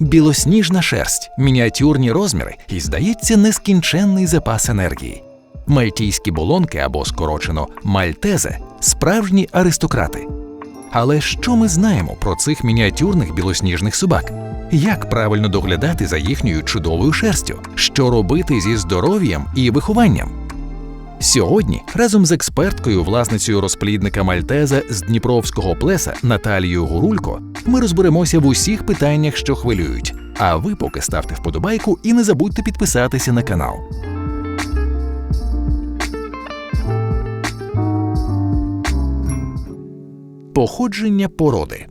Білосніжна шерсть, мініатюрні розміри і, здається, нескінченний запас енергії. Мальтійські болонки або скорочено мальтезе справжні аристократи. Але що ми знаємо про цих мініатюрних білосніжних собак? Як правильно доглядати за їхньою чудовою шерстю? Що робити зі здоров'ям і вихованням? Сьогодні разом з експерткою, власницею розплідника Мальтеза з Дніпровського плеса Наталією Гурулько ми розберемося в усіх питаннях, що хвилюють. А ви поки ставте вподобайку і не забудьте підписатися на канал. Походження породи.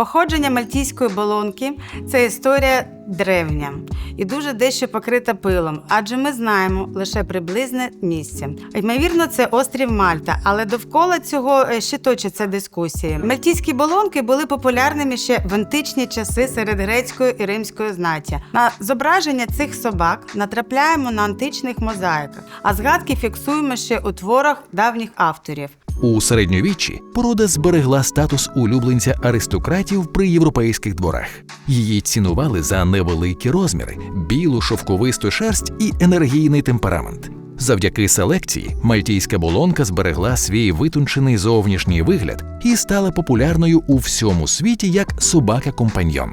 Походження мальтійської болонки це історія древня і дуже дещо покрита пилом, адже ми знаємо лише приблизне місце. Ймовірно, це острів Мальта, але довкола цього е, ще точаться дискусії. Мальтійські болонки були популярними ще в античні часи серед грецької і римської знаті. На зображення цих собак натрапляємо на античних мозаїках, а згадки фіксуємо ще у творах давніх авторів. У середньовіччі порода зберегла статус улюбленця аристократів при європейських дворах. Її цінували за невеликі розміри, білу шовковисту шерсть і енергійний темперамент. Завдяки селекції мальтійська болонка зберегла свій витончений зовнішній вигляд і стала популярною у всьому світі як собака-компаньйон.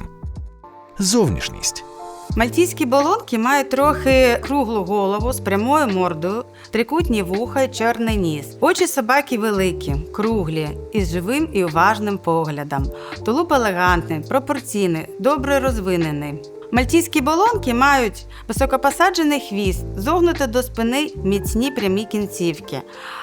Зовнішність Мальтійські болонки мають трохи круглу голову з прямою мордою, трикутні вуха й чорний ніс. Очі собаки великі, круглі, із живим і уважним поглядом. Тулуб елегантний, пропорційний, добре розвинений. Мальтійські болонки мають високопосаджений хвіст, зогнути до спини міцні прямі кінцівки.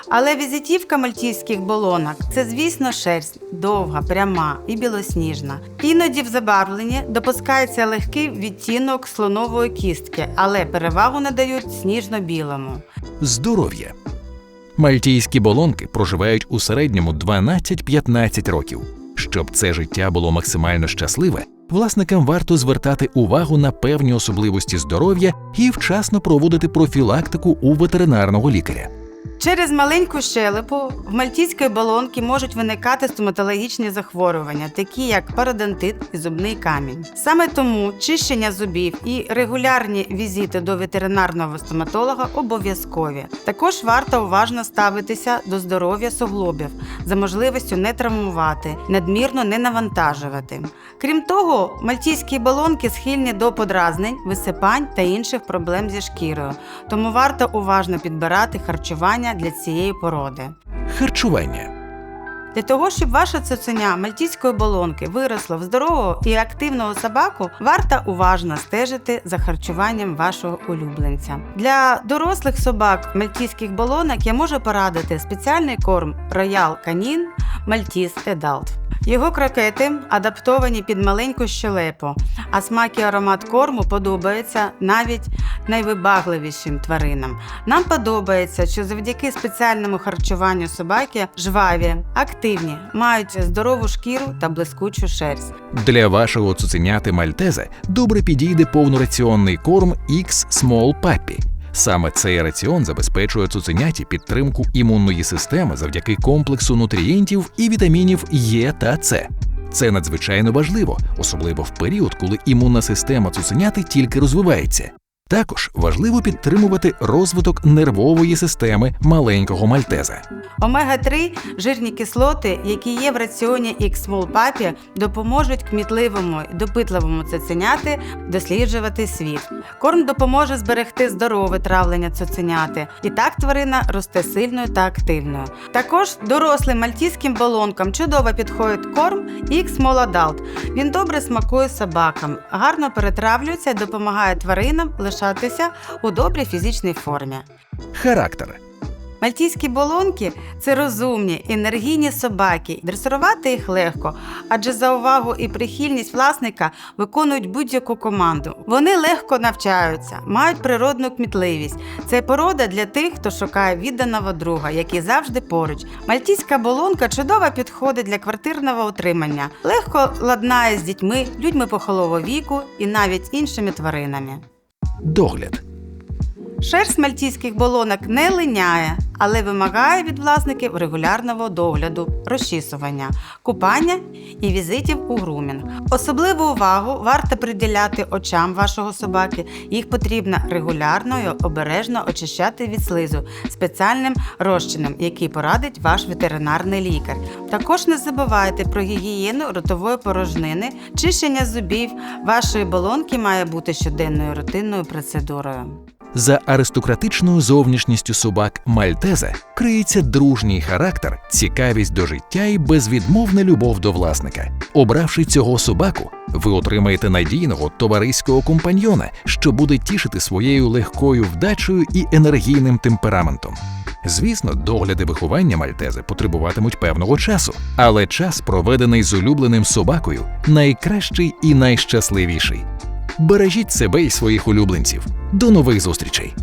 Але візитівка мальтійських болонок це, звісно, шерсть довга, пряма і білосніжна. Іноді в забарвленні допускається легкий відтінок слонової кістки, але перевагу надають сніжно-білому. здоров'я. Мальтійські болонки проживають у середньому 12-15 років. Щоб це життя було максимально щасливе, власникам варто звертати увагу на певні особливості здоров'я і вчасно проводити профілактику у ветеринарного лікаря. Через маленьку щелепу в мальтійської болонки можуть виникати стоматологічні захворювання, такі як пародонтит і зубний камінь. Саме тому чищення зубів і регулярні візити до ветеринарного стоматолога обов'язкові. Також варто уважно ставитися до здоров'я суглобів за можливістю не травмувати, надмірно не навантажувати. Крім того, мальтійські болонки схильні до подразнень, висипань та інших проблем зі шкірою, тому варто уважно підбирати харчування для цієї породи. Харчування. Для того, щоб ваша цуценя мальтійської болонки виросла в здорового і активного собаку, варто уважно стежити за харчуванням вашого улюбленця. Для дорослих собак мальтійських болонок я можу порадити спеціальний корм Royal Canin Maltese Adult. Його крокети адаптовані під маленьку щелепу, а смак і аромат корму подобається навіть найвибагливішим тваринам. Нам подобається, що завдяки спеціальному харчуванню собаки жваві, активні, мають здорову шкіру та блискучу шерсть. Для вашого цуценяти Мальтезе добре підійде повнораціонний корм X Small Puppy. Саме цей раціон забезпечує цуценяті підтримку імунної системи завдяки комплексу нутрієнтів і вітамінів Е та С. Це надзвичайно важливо, особливо в період, коли імунна система цуценяти тільки розвивається. Також важливо підтримувати розвиток нервової системи маленького мальтеза. Омега-3 жирні кислоти, які є в раціоні X-Small Puppy, допоможуть кмітливому і допитливому цуценяти досліджувати світ. Корм допоможе зберегти здорове травлення цуценяти, і так тварина росте сильною та активною. Також дорослим мальтійським болонкам чудово підходить корм X-Small Adult. Він добре смакує собакам, гарно перетравлюється і допомагає тваринам лишатися у добрій фізичній формі. Характер. Мальтійські болонки це розумні, енергійні собаки. Дресирувати їх легко, адже за увагу і прихильність власника виконують будь-яку команду. Вони легко навчаються, мають природну кмітливість. Це порода для тих, хто шукає відданого друга, який завжди поруч. Мальтійська болонка чудово підходить для квартирного утримання, легко ладнає з дітьми, людьми похилого віку і навіть іншими тваринами. Догляд. Шерсть мальтійських болонок не линяє, але вимагає від власників регулярного догляду, розчісування, купання і візитів у грумінг. Особливу увагу варто приділяти очам вашого собаки. Їх потрібно регулярно і обережно очищати від слизу спеціальним розчином, який порадить ваш ветеринарний лікар. Також не забувайте про гігієну ротової порожнини, чищення зубів вашої болонки має бути щоденною рутинною процедурою. За аристократичною зовнішністю собак Мальтезе криється дружній характер, цікавість до життя і безвідмовна любов до власника. Обравши цього собаку, ви отримаєте надійного товариського компаньйона, що буде тішити своєю легкою вдачею і енергійним темпераментом. Звісно, догляди виховання Мальтези потребуватимуть певного часу, але час, проведений з улюбленим собакою, найкращий і найщасливіший. Бережіть себе і своїх улюбленців. До нових зустрічей!